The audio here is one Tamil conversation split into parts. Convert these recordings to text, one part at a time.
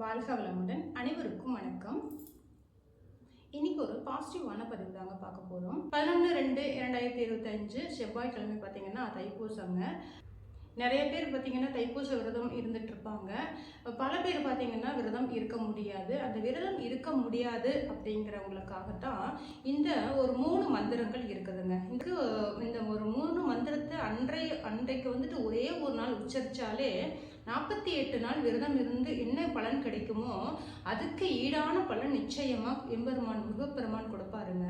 வாழ்க வளமுடன் அனைவருக்கும் வணக்கம். இன்னைக்கு ஒரு பாசிட்டிவான பதிவு தாங்க பார்க்க போகிறோம் பதினொன்று ரெண்டு இரண்டாயிரத்தி இருபத்தஞ்சு செவ்வாய்க்கிழமை பார்த்தீங்கன்னா தைப்பூசங்க. நிறைய பேர் பார்த்தீங்கன்னா தைப்பூச விரதம் இருந்துட்டு இருப்பாங்க பல பேர் பார்த்தீங்கன்னா விரதம் இருக்க முடியாது. அந்த விரதம் இருக்க முடியாது அப்படிங்கிறவங்களுக்காகத்தான் இந்த ஒரு மூணு மந்திரங்கள் இருக்குதுங்க. இதுக்கு இந்த ஒரு மூணு மந்திரத்தை அன்றைய அன்றைக்கு வந்துட்டு ஒரே ஒரு நாள் உச்சரித்தாலே நாற்பத்தி எட்டு நாள் விரதம் இருந்து என்ன பலன் கிடைக்குமோ அதுக்கு ஈடான பலன் நிச்சயமாக எம்பெருமான் முருகப்பெருமான் கொடுப்பாருங்க.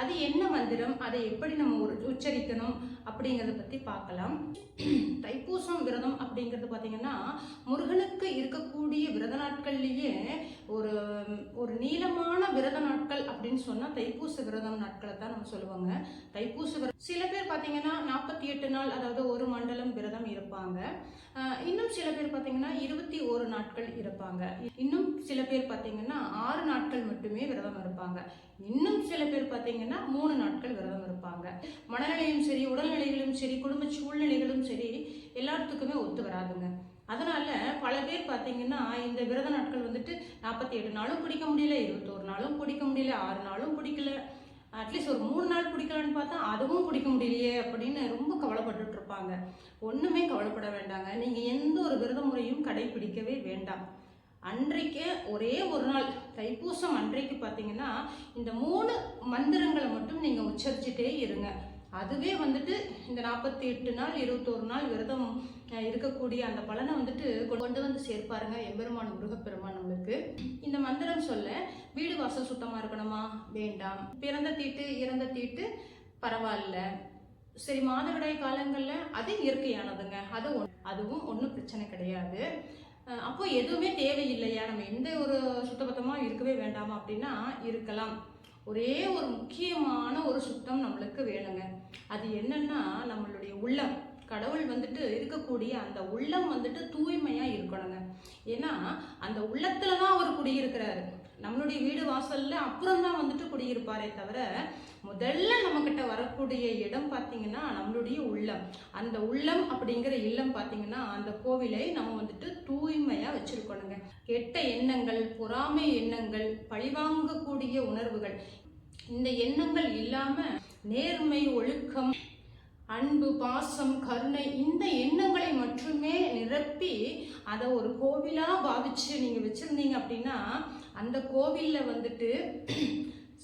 அது என்ன மந்திரம்? அதை எப்படி நம்ம ஒரு உச்சரிக்கணும் அப்படிங்கிறத பற்றி பார்க்கலாம். தைப்பூசம் விரதம் அப்படிங்கிறது பார்த்தீங்கன்னா முருகனுக்கு இருக்கக்கூடிய விரத நாட்கள்லேயே ஒரு ஒரு நீளமான விரத நாட்கள் அப்படின்னு சொன்னால் தைப்பூச விரதம் நாட்களை தான் நம்ம சொல்லுவாங்க. தைப்பூச விரதம் சில பேர் பார்த்தீங்கன்னா நாற்பத்தி எட்டு நாள் அதாவது ஒரு மண்டலம் விரதம் இருப்பாங்க. இன்னும் சில பேர் பார்த்தீங்கன்னா இருபத்தி ஒரு நாட்கள் இருப்பாங்க. இன்னும் சில பேர் பார்த்தீங்கன்னா ஆறு நாட்கள் மட்டுமே விரதம் இருப்பாங்க. இன்னும் சில பேர் பார்த்தீங்கன்னா மூணு நாட்கள் விரதம் இருப்பாங்க. மனநிலையும் சரி உடல்நிலைகளும் சரி குடும்ப சூழ்நிலைகளும் ஒத்து வராதுங்க. அதனால பல பேர் பார்த்தீங்கன்னா இந்த விரத நாட்கள் வந்துட்டு நாற்பத்தி எட்டு நாளும் பிடிக்க முடியல இருபத்தோரு நாளும் பிடிக்க முடியல ஆறு நாளும் பிடிக்கல அட்லீஸ்ட் ஒரு மூணு நாள் பிடிக்கலான்னு பார்த்தா அதுவும் பிடிக்க முடியலையே அப்படின்னு ரொம்ப கவலைப்பட்டுட்டு இருப்பாங்க. ஒன்றுமே கவலைப்பட வேண்டாங்க. நீங்கள் எந்த ஒரு விரத முறையும் கடைபிடிக்கவே வேண்டாம். அன்றைக்கே ஒரே ஒரு நாள் தைப்பூசம் அன்றைக்கு பார்த்தீங்கன்னா இந்த மூணு மந்திரங்களை மட்டும் நீங்கள் உச்சரிச்சுட்டே இருங்க. அதுவே வந்துட்டு இந்த நாற்பத்தி எட்டு நாள் இருபத்தோரு நாள் விரதம் இருக்கக்கூடிய அந்த பலனை வந்துட்டு கொண்டு வந்து சேர்ப்பாருங்க எம்பெருமான் முருகப்பெருமான் நம்மளுக்கு. இந்த மந்திரம் சொல்ல வீடு வாசல் சுத்தமாக இருக்கணுமா? வேண்டாம். பிறந்த தீட்டு இறந்த தீட்டு பரவாயில்ல. சரி மாதவிடாய் காலங்களில் அது இயற்கையானதுங்க. அது ஒன்- அதுவும் ஒன்றும் பிரச்சனை கிடையாது. அப்போ எதுவுமே தேவையில்லையா? நம்ம எந்த ஒரு சுத்தபத்தமாக இருக்கவே வேண்டாமா அப்படின்னா இருக்கலாம். ஒரே ஒரு முக்கியமான ஒரு சுத்தம் நம்மளுக்கு வேணுங்க. அது என்னன்னா நம்மளுடைய உள்ளம். கடவுள் வந்துட்டு இருக்கக்கூடிய அந்த உள்ளம் வந்துட்டு தூய்மையா இருக்கணுங்க. ஏன்னா அந்த உள்ளத்துல தான் அவர் குடியிருக்கிறாரு. நம்மளுடைய வீடு வாசல்ல அப்புறம் தான் வந்துட்டு குடியிருப்பாரே தவிர முதல்ல நம்ம கிட்ட வரக்கூடிய இடம் பார்த்தீங்கன்னா நம்மளுடைய உள்ளம். அந்த உள்ளம் அப்படிங்கிற இல்லம் பார்த்தீங்கன்னா அந்த கோவிலை நம்ம வந்துட்டு தூய்மையா வச்சிருக்கணுங்க. கெட்ட எண்ணங்கள் பொறாமை எண்ணங்கள் பழிவாங்கக்கூடிய உணர்வுகள் இந்த எண்ணங்கள் இல்லாம நேர்மை ஒழுக்கம் அன்பு பாசம் கருணை இந்த எண்ணங்களை மட்டுமே நிரப்பி அதை ஒரு கோவிலாக பாவிச்சு நீங்கள் வச்சுருந்தீங்க அப்படின்னா அந்த கோவில்ல வந்துட்டு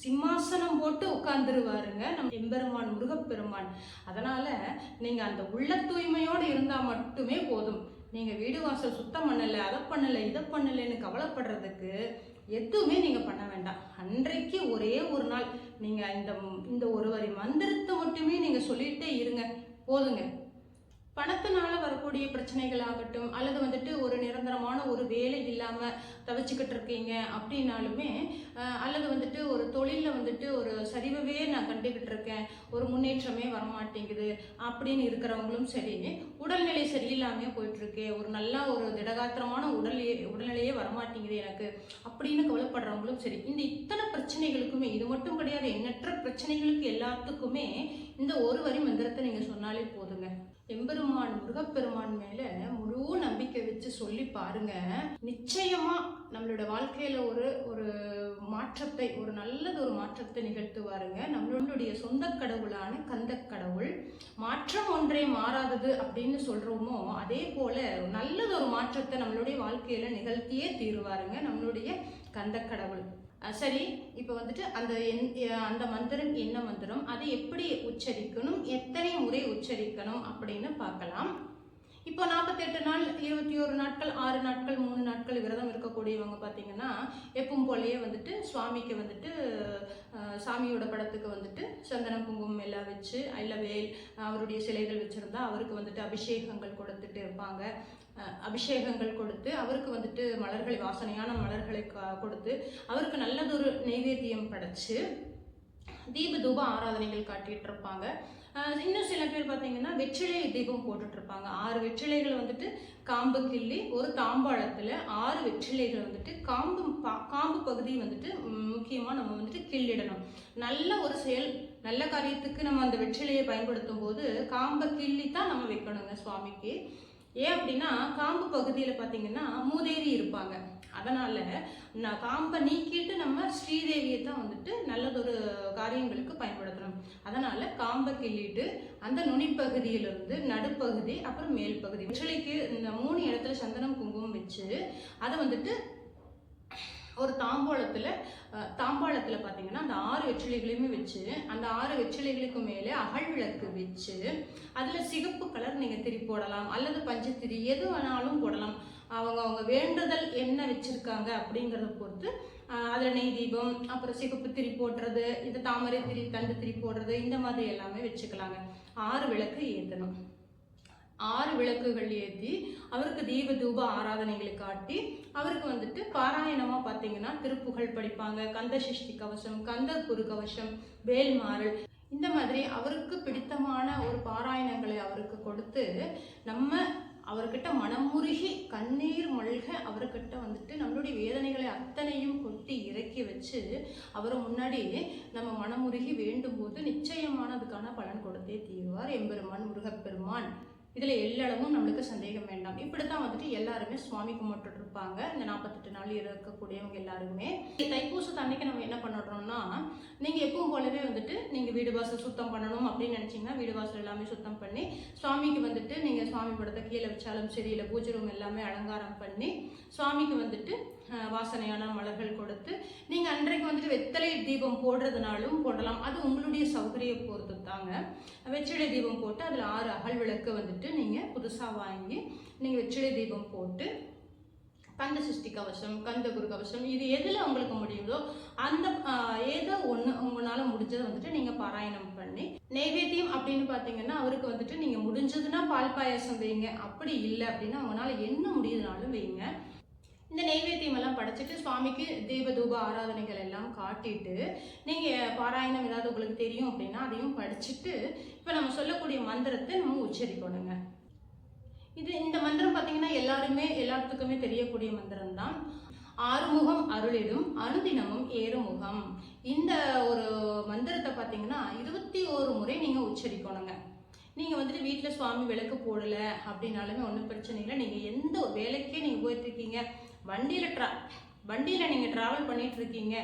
சிம்மாசனம் போட்டு உட்கார்ந்துருவாருங்க நம்ம எம்பெருமான் முருகப்பெருமான். அதனால் நீங்கள் அந்த உள்ள தூய்மையோடு இருந்தால் மட்டுமே போதும். நீங்கள் வீடு வாசல் சுத்தம் பண்ணலை அதை பண்ணலை இதை பண்ணலைன்னு கவலைப்படுறதுக்கு எதுவுமே நீங்கள் பண்ண வேண்டாம். அன்றைக்கு ஒரே ஒரு நாள். நீங்கள் இந்த இந்த ஒரு வரி மந்திரத்தை மட்டுமே நீங்கள் சொல்லிட்டே போதுங்க. பணத்தினால வரக்கூடிய பிரச்சனைகள் ஆகட்டும் அல்லது வந்துட்டு ஒரு நிரந்தரமான ஒரு வேலை இல்லாம தவிச்சுக்கிட்டு இருக்கீங்க அப்படின்னாலுமே அல்லது வந்துட்டு ஒரு தொழிலில் வந்துட்டு ஒரு சரிவவே நான் கண்டுக்கிட்டு இருக்கேன் ஒரு முன்னேற்றமே வரமாட்டேங்குது அப்படின்னு இருக்கிறவங்களும் சரி உடல்நிலை சரியில்லாமே போயிட்டுருக்கு ஒரு நல்ல ஒரு திடகாத்திரமான உடல் உடல்நிலையே வரமாட்டேங்குது எனக்கு அப்படின்னு கவலைப்படுறவங்களும் சரி இந்த இத்தனை பிரச்சனைகளுக்குமே இது மட்டும் கிடையாது எண்ணற்ற பிரச்சனைகளுக்கு எல்லாத்துக்குமே இந்த ஒரு வரி மந்திரத்தை நீங்க சொன்னாலே போதுங்க. எம்பெருமான் முருகப்பெருமான் மேல முழு நம்பிக்கை வச்சு சொல்லி பாருங்க. நிச்சயமா நம்மளோட வாழ்க்கையில ஒரு ஒரு மாற்றத்தை ஒரு நல்லது ஒரு மாற்றத்தை நிகழ்த்துவாருங்க. நம்மளுடைய சொந்த கடவுளான கந்த கடவுள். மாற்றம் ஒன்றே மாறாதது அப்படின்னு சொல்றோமோ அதே போல நல்லது ஒரு மாற்றத்தை நம்மளுடைய வாழ்க்கையில நிகழ்த்தியே தீருவாருங்க நம்மளுடைய கந்த கடவுள். சரி. இப்போ வந்துட்டு அந்த என் அந்த மந்திரம் என்ன மந்திரம்? அதை எப்படி உச்சரிக்கணும்? எத்தனை முறை உச்சரிக்கணும் அப்படின்னு பார்க்கலாம். இப்போ நாற்பத்தெட்டு நாள் இருபத்தி ஒரு நாட்கள் ஆறு நாட்கள் மூணு நாட்கள் விரதம் இருக்கக்கூடியவங்க பார்த்தீங்கன்னா எப்பவும் போலயே வந்துட்டு சுவாமிக்கு வந்துட்டு சாமியோட படத்துக்கு வந்துட்டு சந்தனம் குங்குமம் எல்லாம் வச்சு இல்ல வேல் அவருடைய சிலைகள் வச்சுருந்தா அவருக்கு வந்துட்டு அபிஷேகங்கள் கொடுத்துட்டு இருப்பாங்க. அபிஷேகங்கள் கொடுத்து அவருக்கு வந்துட்டு மலர்களை வாசனையான மலர்களை கொடுத்து அவருக்கு நல்லதொரு நெய்வேத்தியம் படைச்சு தீப தூப ஆராதனைகள் காட்டிட்டு இருப்பாங்க. இன்னும் சில பேர் பார்த்தீங்கன்னா வெற்றிலை தீபம் போட்டுட்ருப்பாங்க ஆறு வெற்றிலைகள் வந்துட்டு காம்பு கிள்ளி ஒரு தாம்பாளத்தில் ஆறு வெற்றிலைகள் வந்துட்டு காம்பு பா- காம்பு பகுதி வந்துட்டு முக்கியமாக நம்ம வந்துட்டு கிள்ளிடணும். நல்ல ஒரு செயல் நல்ல காரியத்துக்கு நம்ம அந்த வெற்றிலையை பயன்படுத்தும் போது காம்பை கிள்ளி தான் நம்ம வைக்கணுங்க சுவாமிக்கு. ஏன் அப்படின்னா காம்பு பகுதியில் பார்த்தீங்கன்னா மூதேவி இருப்பாங்க. அதனால நான் காம்பை நீக்கிட்டு நம்ம ஸ்ரீதேவியை தான் வந்துட்டு நல்லதொரு காரியங்களுக்கு பயன்படுத்தணும். கிள்ளிட்டு அந்த நுனிப்பகுதியிலிருந்து நடுப்பகுதி அப்புறம் மேல் பகுதி வெற்றிலைக்கு இந்த மூணு இடத்துல சந்தனம் குங்குமம் வச்சு அதை வந்துட்டு ஒரு தாம்பாளத்தில் தாம்பாளத்தில் பார்த்தீங்கன்னா அந்த ஆறு வெற்றிலைகளையுமே வச்சு அந்த ஆறு வெற்றிலைகளுக்கு மேலே அகல் விளக்கு வச்சு அதில் சிகப்பு கலர் நீங்கள் திரி போடலாம். அல்லது பஞ்சத்திரி எது வேணாலும் போடலாம். அவங்க அவங்க வேண்டுதல் என்ன வச்சுருக்காங்க அப்படிங்கிறத பொறுத்து அதில் நெய் தீபம் அப்புறம் சிகப்பு திரி போடுறது இந்த தாமரை திரி தண்டு திரி போடுறது இந்த மாதிரி எல்லாமே வச்சுக்கலாங்க. ஆறு விளக்கு ஏற்றணும் ஆறு விளக்குகள் ஏற்றி அவருக்கு தீப தூப ஆராதனைகளை காட்டி அவருக்கு வந்துட்டு பாராயணமாக பார்த்தீங்கன்னா திருப்புகழ் படிப்பாங்க. கந்த சிஷ்டி கவசம் கந்த குரு கவசம் வேல்மாறல் இந்த மாதிரி அவருக்கு பிடித்தமான ஒரு பாராயணங்களை அவருக்கு கொடுத்து நம்ம அவர்கிட்ட மனமுருகி கண்ணீர் மல்க அவர்கிட்ட வந்துட்டு நம்மளுடைய வேதனைகளை அத்தனையும் கொட்டி இறக்கி வச்சு அவரை முன்னாடி நம்ம மனமுருகி வேண்டும் போது நிச்சயமானதுக்கான பலன் கொடுத்தே தீருவார். எம்பெருமான் முருகப்பெருமான். இதில் எல்லளவும் நம்மளுக்கு சந்தேகம் வேண்டாம். இப்படி தான் வந்துட்டு எல்லாருமே சுவாமி கும்பிட்டுட்டு இருப்பாங்க. இந்த நாற்பத்தெட்டு நாள் இருக்கக்கூடியவங்க எல்லாருமே. தைப்பூசத்து அன்னைக்கு நம்ம என்ன பண்ணுறோம்னா நீங்கள் எப்பவும் போலவே வந்துட்டு நீங்கள் வீடு வாசல் சுத்தம் பண்ணணும் அப்படின்னு நினச்சிங்கன்னா வீடு வாசல் எல்லாமே சுத்தம் பண்ணி சுவாமிக்கு வந்துட்டு நீங்கள் சுவாமி படத்தை கீழே வச்சாலும் சரி இல்லை பூஜை ரூம் எல்லாமே அலங்காரம் பண்ணி சுவாமிக்கு வந்துட்டு வாசனையான மலர்கள் கொடுத்து நீங்கள் அன்றைக்கு வந்துட்டு வெத்தலை தீபம் போடுறதுனாலும் போடலாம். அது உங்களுடைய சௌகரிய பொறுத்து தாங்க. வெற்றிலை தீபம் போட்டு அதில் ஆறு அகல் விளக்கு வந்துட்டு நீங்கள் புதுசாக வாங்கி நீங்கள் வெற்றிலை தீபம் போட்டு கந்த சஷ்டி கவசம் கந்த குரு கவசம் இது எதில் உங்களுக்கு முடியுதோ அந்த ஏதோ ஒன்று உங்களால் முடிஞ்சதை வந்துட்டு நீங்கள் பாராயணம் பண்ணி நைவேத்தியம் அப்படின்னு பார்த்தீங்கன்னா அவருக்கு வந்துட்டு நீங்கள் முடிஞ்சதுன்னா பால் பாயாசம் வைங்க. அப்படி இல்லை அப்படின்னா உங்களால் என்ன முடியுதுனாலும் வைங்க. இந்த நெய்வேத்தியம் எல்லாம் படைச்சிட்டு சுவாமிக்கு தீப ஆராதனைகள் எல்லாம் காட்டிட்டு நீங்கள் பாராயணம் ஏதாவது உங்களுக்கு தெரியும் அப்படின்னா அதையும் படிச்சுட்டு இப்போ நம்ம சொல்லக்கூடிய மந்திரத்தை நம்ம உச்சரிக்கணுங்க. இது இந்த மந்திரம் பார்த்தீங்கன்னா எல்லாருமே எல்லாத்துக்குமே தெரியக்கூடிய மந்திரம் தான் ஆறுமுகம் அருளிடும் அனுதினமும் ஏறுமுகம். இந்த ஒரு மந்திரத்தை பார்த்தீங்கன்னா இருபத்தி ஓரு முறை நீங்கள் உச்சரிக்கணுங்க. நீங்கள் வந்துட்டு வீட்டில் சுவாமி விளக்கு போடலை அப்படின்னாலுமே ஒன்றும் பிரச்சனை இல்லை. நீங்கள் எந்த ஒரு வேலைக்கே நீங்கள் போயிட்டுருக்கீங்க வண்டியில் ட்ரா வண்டியில் நீங்கள் ட்ராவல் பண்ணிட்டு இருக்கீங்க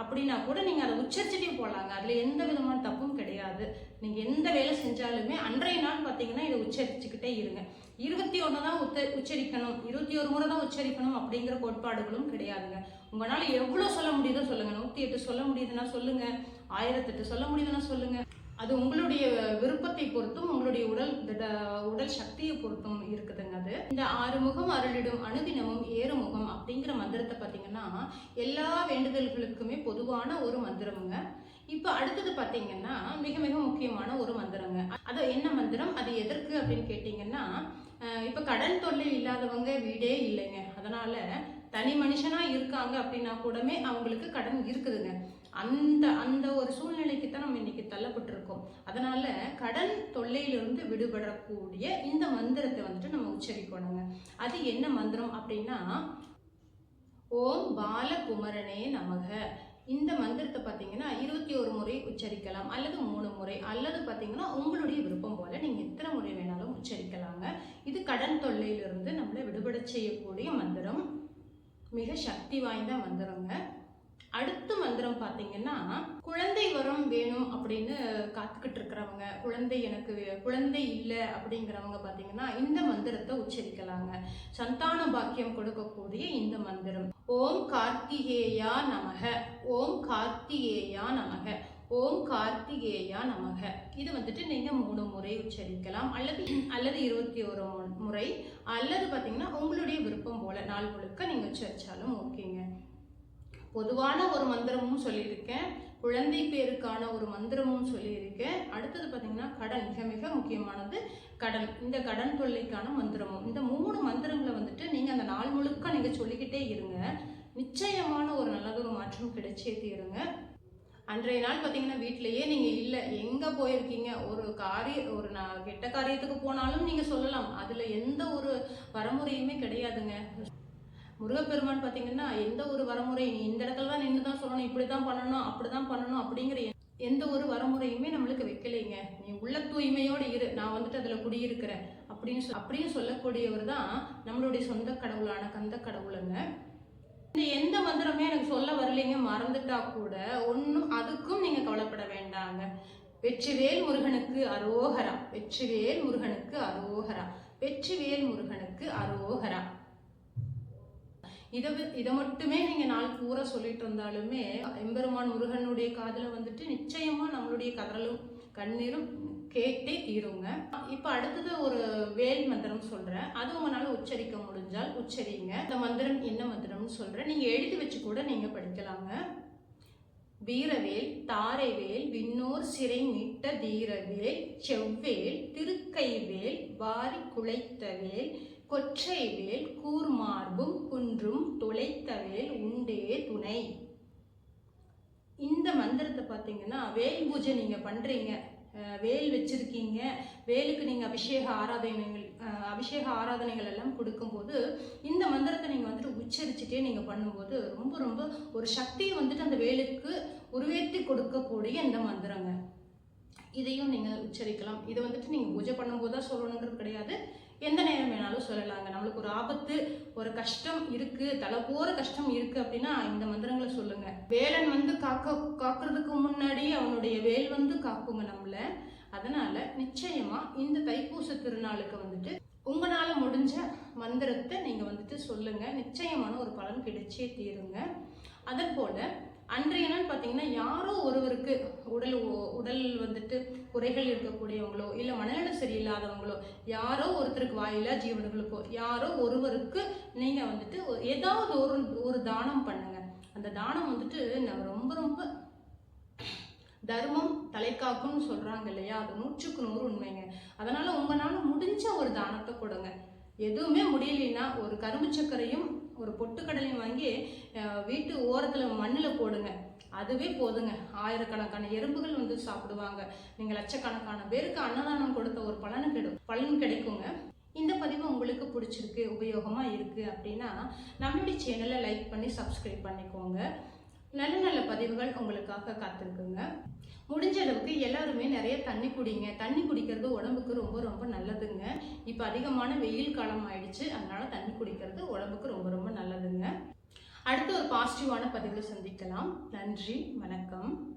அப்படின்னா கூட நீங்கள் அதை உச்சரிச்சுட்டே போகலாங்க அதில் எந்த விதமான தப்பும் கிடையாது. நீங்கள் எந்த வேலை செஞ்சாலுமே அன்றைய நாள் பார்த்தீங்கன்னா இதை உச்சரிச்சுக்கிட்டே இருங்க. இருபத்தி ஒன்று தான் உத்த உச்சரிக்கணும். இருபத்தி ஒரு முறை தான் உச்சரிக்கணும் அப்படிங்கிற கோட்பாடுகளும் கிடையாதுங்க. உங்களால் எவ்வளோ சொல்ல முடியுதோ சொல்லுங்கள் நூற்றி எட்டு சொல்ல முடியுதுன்னா சொல்லுங்கள் ஆயிரத்தெட்டு சொல்ல முடியுதுன்னா சொல்லுங்கள் அது உங்களுடைய விருப்பத்தை பொறுத்தும் உங்களுடைய உடல் திட உடல் சக்தியை பொறுத்தும் இருக்குதுங்க அது. இந்த ஆறு முகம் அருளிடும் ஏறு ஏறுமுகம் அப்படிங்கிற மந்திரத்தை பார்த்தீங்கன்னா எல்லா வேண்டுதல்களுக்குமே பொதுவான ஒரு மந்திரமுங்க. இப்போ அடுத்தது பார்த்தீங்கன்னா மிக மிக முக்கியமான ஒரு மந்திரங்க. அது என்ன மந்திரம்? அது எதற்கு அப்படின்னு கேட்டிங்கன்னா இப்போ கடன் தொல்லை இல்லாதவங்க வீடே இல்லைங்க. அதனால தனி மனுஷனாக இருக்காங்க அப்படின்னா கூடமே அவங்களுக்கு கடன் இருக்குதுங்க. அந்த அந்த ஒரு சூழ்நிலைக்கு தான் நம்ம இன்னைக்கு தள்ளப்பட்டிருக்கோம். அதனால கடன் தொல்லையிலிருந்து விடுபடக்கூடிய இந்த மந்திரத்தை வந்துட்டு நம்ம உச்சரிக்கணுங்க. அது என்ன மந்திரம் அப்படின்னா ஓம் பாலகுமரனே நமக. இந்த மந்திரத்தை பார்த்தீங்கன்னா இருபத்தி ஒரு முறை உச்சரிக்கலாம் அல்லது மூணு முறை அல்லது பார்த்தீங்கன்னா உங்களுடைய விருப்பம் போல நீங்கள் எத்தனை முறை வேணாலும் உச்சரிக்கலாங்க. இது கடன் தொல்லையிலிருந்து நம்மளை விடுபட செய்யக்கூடிய மந்திரம். மிக சக்தி வாய்ந்த மந்திரங்க. அடுத்த மந்திரம் பார்த்தீங்கன்னா குழந்தை வரம் வேணும் அப்படின்னு காத்துக்கிட்டு இருக்கிறவங்க குழந்தை எனக்கு வே- குழந்தை இல்லை அப்படிங்கிறவங்க பார்த்தீங்கன்னா இந்த மந்திரத்தை உச்சரிக்கலாங்க. சந்தான பாக்கியம் கொடுக்கக்கூடிய இந்த மந்திரம். ஓம் கார்த்திகேயா நமக. ஓம் கார்த்திகேயா நமக. ஓம் கார்த்திகேயா நமக. இது வந்துட்டு நீங்க மூணு முறை உச்சரிக்கலாம். அல்லது அல்லது இருபத்தி ஒரு முறை. அல்லது பார்த்தீங்கன்னா உங்களுடைய விருப்பம் போல நாள் முழுக்க நீங்க உச்சரிச்சாலும் ஓகேங்க. பொதுவான ஒரு மந்திரமும் சொல்லியிருக்கேன். குழந்தை பேருக்கான ஒரு மந்திரமும் சொல்லியிருக்கேன். அடுத்தது பார்த்தீங்கன்னா கடன் மிக மிக முக்கியமானது கடன் இந்த கடன் தொல்லைக்கான மந்திரமும். இந்த மூணு மந்திரங்களை வந்துட்டு நீங்கள் அந்த நாள் முழுக்க நீங்கள் சொல்லிக்கிட்டே இருங்க. நிச்சயமான ஒரு நல்லதொரு மாற்றம் கிடைச்சே தீருங்க. அன்றைய நாள் பார்த்தீங்கன்னா வீட்டிலையே நீங்கள் இல்லை. எங்கே போயிருக்கீங்க? ஒரு காரிய ஒரு நான் கெட்ட காரியத்துக்கு போனாலும் நீங்கள் சொல்லலாம். அதில் எந்த ஒரு வரமுறையுமே கிடையாதுங்க. முருகப்பெருமான் பார்த்தீங்கன்னா எந்த ஒரு வரமுறை நீ இந்த இடத்துல தான் நின்று தான் சொல்லணும் இப்படி தான் பண்ணணும் அப்படி தான் பண்ணணும் அப்படிங்கிற எந்த ஒரு வரமுறையுமே நம்மளுக்கு வைக்கலைங்க. நீ உள்ள தூய்மையோடு இரு நான் வந்துட்டு அதில் குடியிருக்கிறேன் அப்படின்னு சொல் அப்படின்னு சொல்லக்கூடியவர் தான் நம்மளுடைய சொந்த கடவுளான கந்த கடவுளுங்க. மந்திரமே எனக்கு சொல்ல வரலைங்க மறந்துட்டா கூட ஒன்றும் அதுக்கும் நீங்கள் கவலைப்பட வேண்டாங்க. வெற்றிவேல் முருகனுக்கு அரோகரா வெற்றிவேல் முருகனுக்கு அரோகரா வெற்றிவேல் முருகனுக்கு அரோகரா. இதை இதை மட்டுமே நீங்கள் நாள் பூரா சொல்லிட்டு இருந்தாலுமே எம்பெருமான் முருகனுடைய காதில் வந்துட்டு நிச்சயமாக நம்மளுடைய கதறலும் கண்ணீரும் கேட்டே தீருங்க. இப்போ அடுத்தது ஒரு வேல் மந்திரம் சொல்கிறேன் அது உங்களால் உச்சரிக்க முடிஞ்சால் உச்சரிங்க. இந்த மந்திரம் என்ன மந்திரம்னு சொல்கிறேன் நீங்கள் எழுதி வச்சு கூட நீங்கள் படிக்கலாங்க. வீரவேல் தாரைவேல் விண்ணோர் சிறை மீட்ட தீரவேல் செவ்வேல் திருக்கைவேல் வாரி குலைத்தவேல் கொற்றைவேல் கூர்மார்பும் குன்றும் துளைத்தவேல் உண்டே துணை. இந்த மந்திரத்தை பார்த்தீங்கன்னா வேல் பூஜை நீங்கள் பண்ணுறீங்க வேல் வச்சுருக்கீங்க. வேலுக்கு நீங்கள் அபிஷேக ஆராதனைகள் அபிஷேக ஆராதனைகள் எல்லாம் கொடுக்கும்போது இந்த மந்திரத்தை நீங்கள் வந்துட்டு உச்சரிச்சுட்டே நீங்கள் பண்ணும்போது ரொம்ப ரொம்ப ஒரு சக்தியை வந்துட்டு அந்த வேலுக்கு உருவேற்றி கொடுக்கக்கூடிய இந்த மந்திரங்க. இதையும் நீங்கள் உச்சரிக்கலாம். இதை வந்துட்டு நீங்கள் பூஜை பண்ணும்போது தான் சொல்லணுன்றது கிடையாது. எந்த நேரம் வேணாலும் சொல்லலாங்க. நம்மளுக்கு ஒரு ஆபத்து ஒரு கஷ்டம் இருக்கு தலை போற கஷ்டம் இருக்கு அப்படின்னா இந்த மந்திரங்களை சொல்லுங்க. வேலன் வந்து காக்க காக்குறதுக்கு முன்னாடி அவனுடைய வேல் வந்து காக்குங்க நம்மள. அதனால நிச்சயமா இந்த தைப்பூச திருநாளுக்கு வந்துட்டு உங்களால முடிஞ்ச மந்திரத்தை நீங்க வந்துட்டு சொல்லுங்க. நிச்சயமான ஒரு பலன் கிடைச்சே தீருங்க. அதன் போல அன்றைய நாள் பார்த்தீங்கன்னா யாரோ ஒருவருக்கு உடல் உடல் வந்துட்டு குறைகள் இருக்கக்கூடியவங்களோ இல்லை மனநலம் சரியில்லாதவங்களோ யாரோ ஒருத்தருக்கு வாயிலா ஜீவன்களுக்கோ யாரோ ஒருவருக்கு நீங்கள் வந்துட்டு ஏதாவது ஒரு ஒரு தானம் பண்ணுங்க. அந்த தானம் வந்துட்டு நம்ம ரொம்ப ரொம்ப தர்மம் தலைக்காக்கும்னு சொல்கிறாங்க இல்லையா? அது நூற்றுக்கு நூறு உண்மைங்க. அதனால் உங்களால் முடிஞ்ச ஒரு தானத்தை கொடுங்க. எதுவுமே முடியலைன்னா ஒரு கரும்பு சர்க்கரையும் ஒரு பொட்டுக்கடலையும் வாங்கி வீட்டு ஓரத்தில் மண்ணில் போடுங்க. அதுவே போதுங்க. ஆயிரக்கணக்கான எறும்புகள் வந்து சாப்பிடுவாங்க. நீங்கள் லட்சக்கணக்கான பேருக்கு அன்னதானம் கொடுத்த ஒரு பலனும் கிடை பலன் கிடைக்குங்க. இந்த பதிவு உங்களுக்கு பிடிச்சிருக்கு உபயோகமாக இருக்குது அப்படின்னா நம்மளுடைய சேனலை லைக் பண்ணி சப்ஸ்கிரைப் பண்ணிக்கோங்க. நல்ல நல்ல பதிவுகள் உங்களுக்காக காத்திருக்குங்க. முடிஞ்ச அளவுக்கு எல்லாருமே நிறைய தண்ணி குடிங்க. தண்ணி குடிக்கிறது உடம்புக்கு ரொம்ப ரொம்ப நல்லதுங்க. இப்போ அதிகமான வெயில் காலம் ஆயிடுச்சு. அதனால தண்ணி குடிக்கிறது உடம்புக்கு ரொம்ப ரொம்ப நல்லதுங்க. அடுத்த ஒரு பாசிட்டிவான பதிவில் சந்திக்கலாம். நன்றி. வணக்கம்.